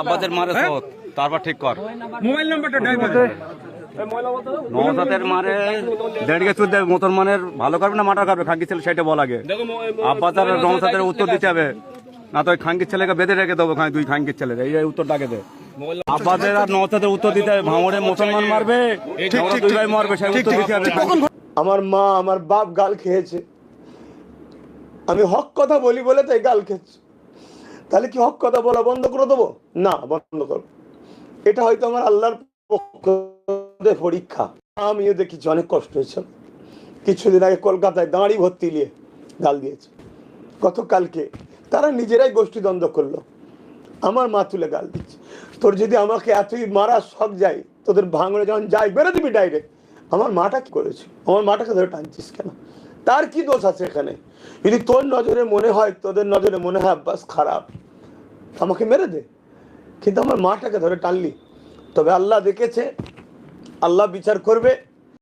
আব্বাসের মারে হ্যাঁ? তারপর ঠিক কর। মোবাইল নাম্বারটা নওসাতের মারে। দেড়কে চুদ দেবে মুসলমানের ভালো করবে না মাটা করবে খাঙ্কি ছেলে সেটা বল আগে। আব্বাস আর নওসাতের উত্তর দিতে হবে। না তো ওই খাঙ্কির ছেলেকে বেঁধে রেখে দেবো দুই খাঙ্কির ছেলে এই এই উত্তরটা আগে দে। আব্বাসের আর নওসাতের উত্তর দিতে হবে। ভাঙড়ে মুসলমান মারবে? দুই ভাই মারবে সেই উত্তর দিতে হবে। আমার মা আমার বাপ গাল খেয়েছে। আমি হক কথা বলি বলে তাই গাল খেয়েছে। তাহলে কি হক কথা বলা বন্ধ করে দেবো? না, বন্ধ করব এটা হয়তো আমার আল্লাহর পরীক্ষা। আমিও দেখেছি অনেক কষ্ট হয়েছে। কিছুদিন আগে কলকাতায় দাঁড়ি ভর্তি নিয়ে গাল দিয়েছে। গতকালকে তারা নিজেরাই গোষ্ঠীদ্বন্দ্ব করল। আমার মা তুলে গাল দিচ্ছে। তোর যদি আমাকে এতই মারা শখ যায়, তোদের ভাঙড়ে যখন যাই বেরো দিবি ডাইরেক্ট আমার মাটা কি করেছে? আমার মাটাকে ধরে টানছিস কেন? তার কি দোষ আছে এখানে? যদি তোর নজরে মনে হয়, তোদের নজরে মনে হয়, আব্বাস খারাপ আমাকে মেরে দে। কিন্তু আমার মাটাকে ধরে টানলি। তবে আল্লাহ দেখেছে, আল্লাহ বিচার করবে।